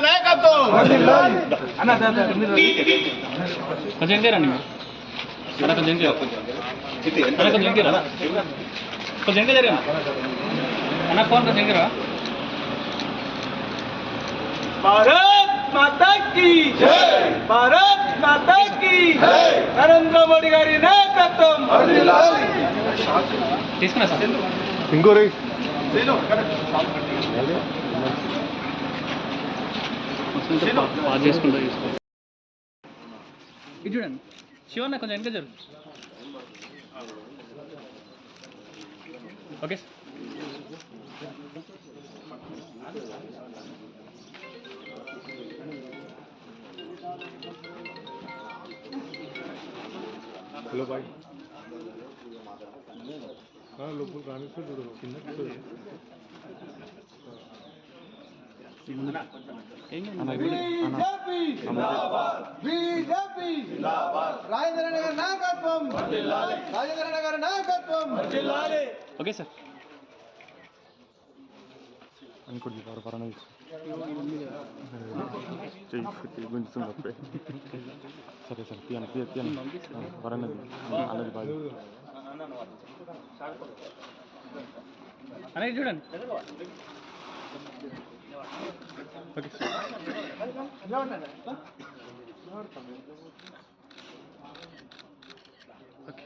నాయకత్వం కొంచెం తీరండి మీరు. కొంచెం తీరా కొంచెం తీరా కొంచెం తీరా అన్న ఫోన్ కొంచెం తీరా భారత్ మాతా కీ భారత్ మాతా నరేంద్ర మోడీ గారి నాయకత్వం తీసుకున్నా సార్. ఇంకోరి పాస్ చేసుకుంటా తీసుకో ఇది చూడండి. శివన్న కొంచెం వెనక జరుగు. ఓకే. Sir hello boy. లోపల చూడు చిన్న ఏం బీజేపీ రాజేంద్ర నగర్ నాయకత్వం. రాజేంద్ర నగర్ నాయకత్వం. Okay sir. అనుకోండి వారు పరణ గుంజుతుంది అప్పుడే సరే సరే తీయను తీయ తీయను. వరన్నది అన్నది బాగా అనేది చూడండి. Okay sir okay